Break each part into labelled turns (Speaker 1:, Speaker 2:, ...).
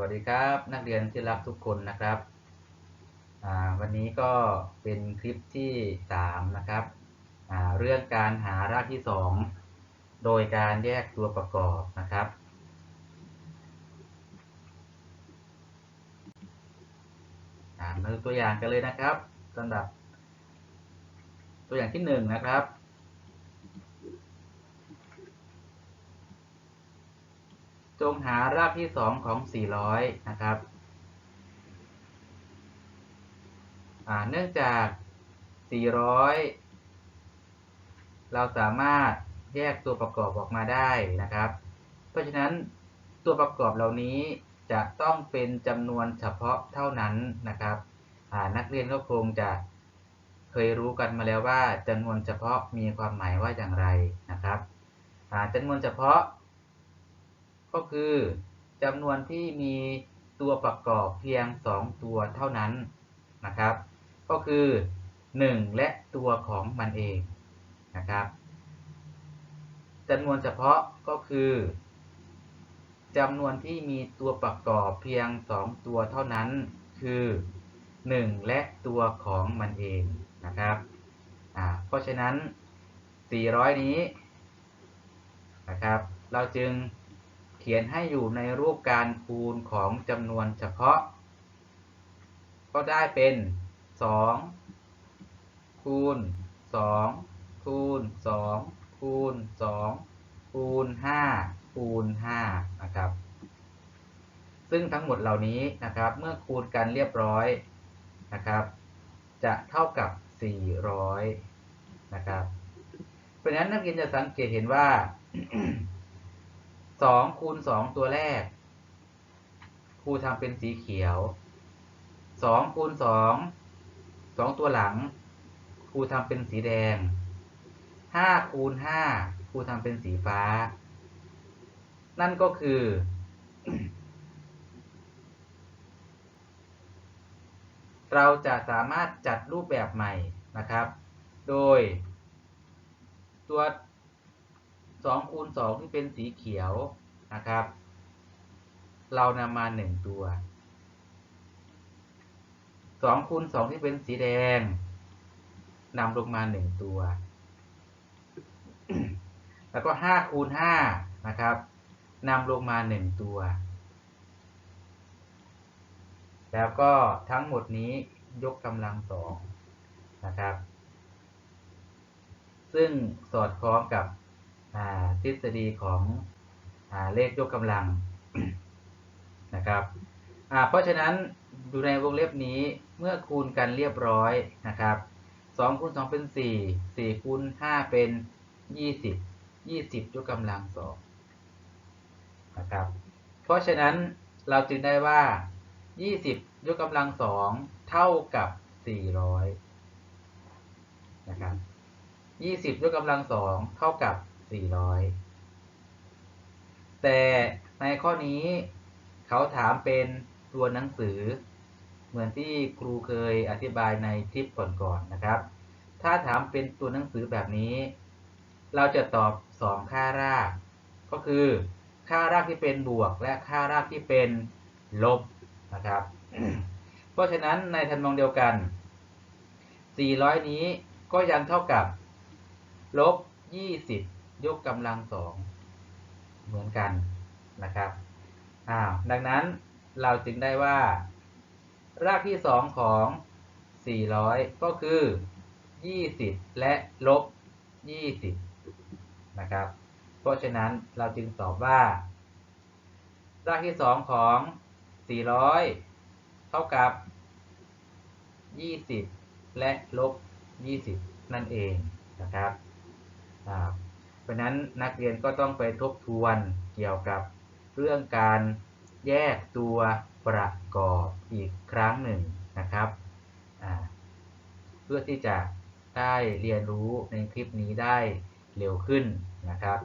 Speaker 1: วัสดีครับนักเรียนที่รักทุกคนนะครับ วันนี้ก็เป็นคลิปที่ 3 นะครับ เรื่องการหารากที่ 2 โดยการแยกตัวประกอบนะครับ มาดูตัวอย่างกันเลยนะครับสำหรับ ตัวอย่างที่ 1 นะครับ จงหารากที่ 2 ของ 400 นะครับ เนื่องจาก 400 เราสามารถแยกตัวประกอบออกมาได้นะครับ เพราะฉะนั้นตัวประกอบเหล่านี้จะต้องเป็นจำนวนเฉพาะเท่านั้นนะครับ นักเรียนก็คงจะเคยรู้กันมาแล้วว่าจำนวนเฉพาะมีความหมายว่าอย่างไรนะครับจำนวนเฉพาะ ก็คือจำนวนที่มีตัวประกอบเพียง 2 ตัวเท่านั้นนะครับ ก็คือ 1 และตัวของมันเองนะครับจำนวนเฉพาะก็คือจำนวนที่มีตัวประกอบเพียง 2 ตัวเท่านั้น คือ 1 และตัวของมันเองนะครับเพราะฉะนั้น 400 นี้นะครับ เราจึง เขียนให้อยู่ในรูปการคูณของจำนวนเฉพาะ ก็ได้เป็น 2 คูณ 2 คูณ 2 คูณ 2 คูณ 5 คูณ 5 นะครับ ซึ่งทั้งหมดเหล่านี้นะครับเมื่อคูณกันเรียบร้อยนะครับ จะเท่ากับ 400 นะครับ เพราะฉะนั้นนักเรียนจะสังเกตเห็นว่า สองคูณสองตัวแรก ครูทำเป็นสีเขียวสองคูณสองสองตัวหลัง ครูทำเป็นสีแดงห้าคูณห้าครูทำเป็นสีฟ้า นั่นก็คือเราจะสามารถจัดรูปแบบใหม่นะครับ โดยตัว สองคูณสองที่เป็นสีเขียวนะครับ เรานำมาหนึ่งตัวสองคูณสองที่เป็นสีแดงนำลงมาหนึ่งตัว แล้วก็ห้าคูณห้านะครับนำลงมาหนึ่งตัว แล้วก็ทั้งหมดนี้ยกกำลังสองนะครับ ซึ่งสอดคล้องกับ ทฤษฎีของอเลขยกกำลังนะครับเพราะฉะนั้นอยู่ในวงเล็บนี้เมื่อคูณกันเรียบร้อยนะครับ2คูณ2เป็น 4 4คูณ5เป็น 20 20 ยกกำลัง2นะครับเพราะฉะนั้นเราจึงได้ว่า 20 ยกกำลัง 2 เท่ากับ 400นะครับ20 ยกกำลัง 2 เท่ากับ 400 แต่ในข้อนี้เขาถามเป็นตัวหนังสือ เหมือนที่ครูเคยอธิบายในคลิปก่อนๆนนะครับ ถ้าถามเป็นตัวหนังสือแบบนี้ เราจะตอบ 2 ค่าราก ก็คือค่ารากที่เป็นบวกและค่ารากที่เป็นลบนะครับ เพราะฉะนั้นในทันมองเดียวกัน 400 นี้ก็ยังเท่ากับลบ 20 ยกกำลังสองเหมือนกันนะครับอ้าวดังนั้นเราจึงได้ว่า รากที่2ของ 400 ก็คือ 20 และลบ 20 นะครับ เพราะฉะนั้นเราจึงตอบว่า รากที่2ของ 400 เท่ากับ 20 และลบ 20 นั่นเองนะครับ ราะนั้นนักเรียนก็ต้องไปทบทวนเกี่ยวกับเรื่องการแยกตัวประกอบอีกครั้งหนึ่งนะครับ เพื่อที่จะได้เรียนรู้ในคลิปนี้ได้เร็วขึ้นนะครับ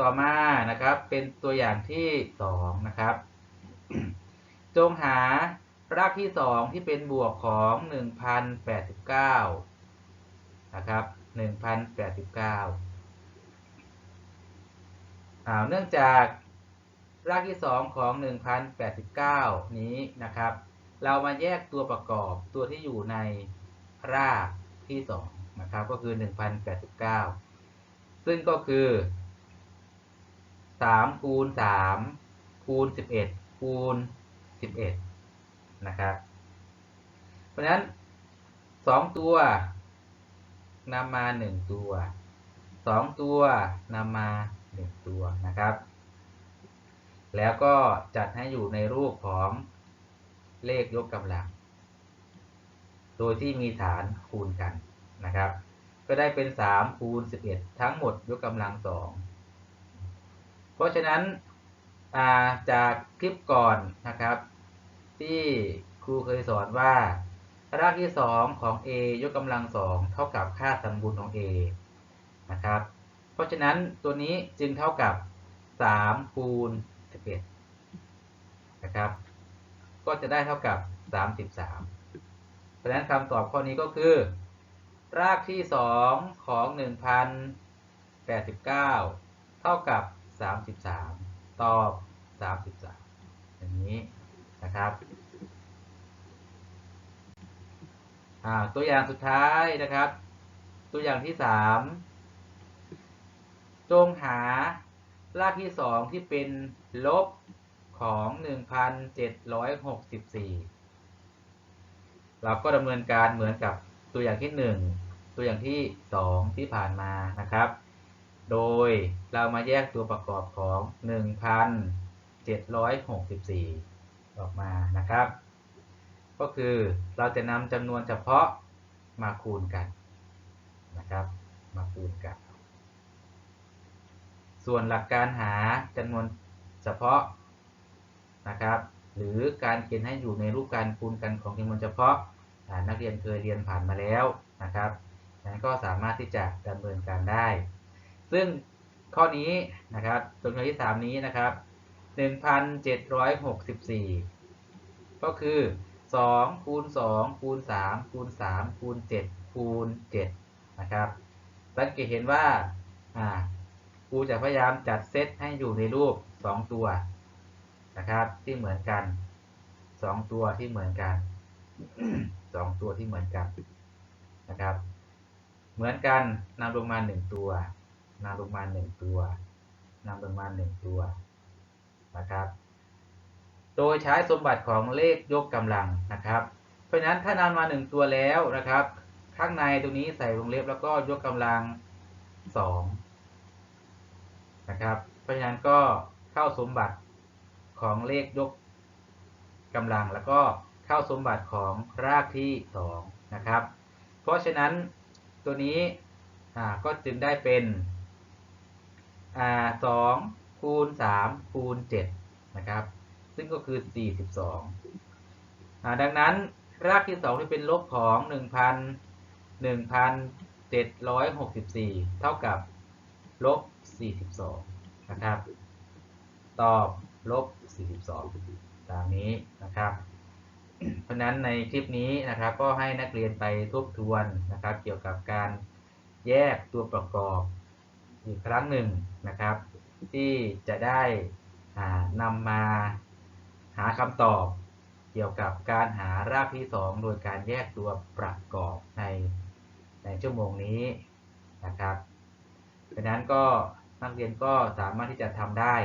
Speaker 1: ต่อมานะครับเป็นตัวอย่างที่2นะครับ จงหารากที่ 2 ที่เป็นบวกของ 1089 นะครับ1089อ่าเนื่องจากรากที่ 2 ของ 1089 นี้นะครับ เรามาแยกตัวประกอบตัวที่อยู่ในรากที่ 2 นะครับ ก็คือ 1089 ซึ่งก็คือ3คูณ3คูณ11คูณ11 นะครับ เพราะฉะนั้น 2 ตัว นำมา 1 ตัว 2 ตัวนำมา 1 ตัวนะครับ แล้วก็จัดให้อยู่ในรูปของเลขยกกำลัง โดยที่มีฐานคูณกันนะครับ ก็ได้เป็น 3 คูณ 11 ทั้งหมดยกกำลัง 2 เพราะฉะนั้นจากคลิปก่อนนะครับ ที่ครูเคยสอนว่า รากที่ 2 ของ a ยกกำลัง2เท่ากับค่าสมบูรณ์ของ a นะครับ เพราะฉะนั้นตัวนี้จึงเท่ากับ 3 คูณ 11 นะครับ ก็จะได้เท่ากับ 33 เพราะฉะนั้นคำตอบข้อนี้ก็คือ รากที่ 2 ของ 1089 เท่ากับ 33 ตอบ 33 อย่างนี้นะครับ ตัวอย่างสุดท้ายนะครับ ตัวอย่างที่3จงหารากที่2ที่เป็นลบของ 1,764 เราก็ดำเนินการเหมือนกับตัวอย่างที่ 1 ตัวอย่างที่ 2 ที่ผ่านมานะครับ โดยเรามาแยกตัวประกอบของ 1,764 ออกมานะครับ ก็คือเราจะนำจำนวนเฉพาะมาคูณกันนะครับ มาคูณกัน ส่วนหลักการหาจำนวนเฉพาะนะครับ หรือการเขียนให้อยู่ในรูปการคูณกันของจำนวนเฉพาะนักเรียนเคยเรียนผ่านมาแล้วนะครับนั้นก็สามารถที่จะดำเนินการได้ ซึ่งข้อนี้นะครับตัวเลือกที่ 3 นี้นะครับ 1,764 ก็คือ 2คูณ2คูณ3คูณ3คูณ7คูณ7นะครับสังเกตเห็นว่าอ่าครูจะพยายามจัดเซตให้อยู่ในรูป 2 ตัวนะครับที่เหมือนกัน 2 ตัวที่เหมือนกัน 2 ตัวที่เหมือนกันนะครับ เหมือนกันนำลงมา 1 ตัวนำลงมา 1 ตัวนำลงมา 1 ตัวนะครับ โดยใช้สมบัติของเลขยกกำลังนะครับ เพราะฉะนั้นถ้านำมา 1 ตัวแล้วนะครับ ข้างในตรงนี้ใส่วงเล็บแล้วก็ยกกำลัง2นะครับเพราะฉะนั้นก็เข้าสมบัติของเลขยกกำลังแล้วก็เข้าสมบัติของรากที่2นะครับ เพราะฉะนั้นตัวนี้ก็จึงได้เป็นสองคูณ3คูณ7นะครับ ซึ่งก็คือ 42 ดังนั้นรากที่ 2 ที่เป็นลบของ 1,000 1,764 เท่ากับลบ 42 นะครับ ตอบลบ 42 ตามนี้นะครับ เพราะนั้นในคลิปนี้นะครับก็ให้นักเรียนไปทบทวนนะครับ เกี่ยวกับการแยกตัวประกอบอีกครั้งหนึ่งนะครับ ที่จะได้นำมา หาคำตอบเกี่ยวกับการหารากที่ 2 โดยการแยกตัวประกอบในในชั่วโมงนี้นะครับดังนั้นก็นักเรียนก็สามารถที่จะทำได้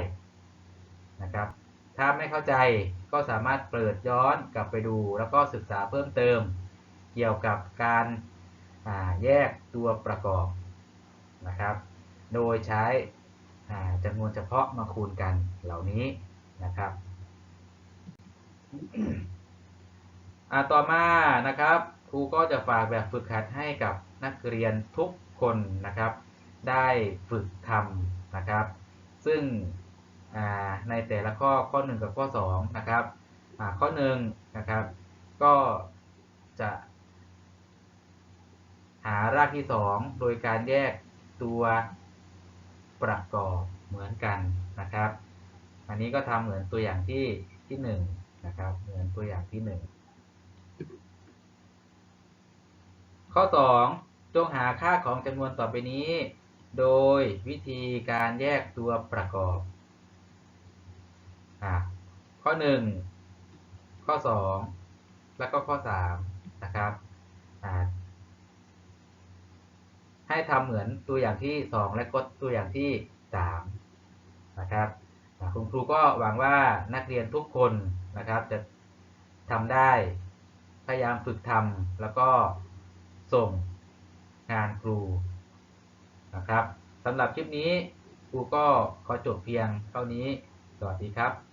Speaker 1: นะครับ ถ้าไม่เข้าใจก็สามารถเปิดย้อนกลับไปดูแล้วก็ศึกษาเพิ่มเติม เกี่ยวกับการแยกตัวประกอบนะครับ โดยใช้จำนวนเฉพาะมาคูณกันเหล่านี้นะครับ ต่อมานะครับ ครูก็จะฝากแบบฝึกหัดให้กับนักเรียนทุกคนนะครับ ได้ฝึกทำนะครับ ซึ่งในแต่ละข้อข้อ 1 กับข้อ2นะครับข้อ1นะครับก็จะ หารากที่ 2 โดยการแยกตัวประกอบเหมือนกันนะครับ อันนี้ก็ทำเหมือนตัวอย่างที่ที่ 1 นะครับเหมือนตัวอย่างที่1ข้อ 2 จงหาค่าของจำนวนต่อไปนี้ โดยวิธีการแยกตัวประกอบอะข้อ 1 ข้อ 2 แล้วก็ข้อ 3 นะครับให้ทำเหมือนตัวอย่างที่ 2 และก็ตัวอย่างที่ 3 นะครับ คุณครูก็หวังว่านักเรียนทุกคนนะครับ จะทำได้ พยายามฝึกทำแล้วก็ส่งงานครูนะครับสำหรับคลิปนี้ครูก็ขอจบเพียงเท่านี้ สวัสดีครับ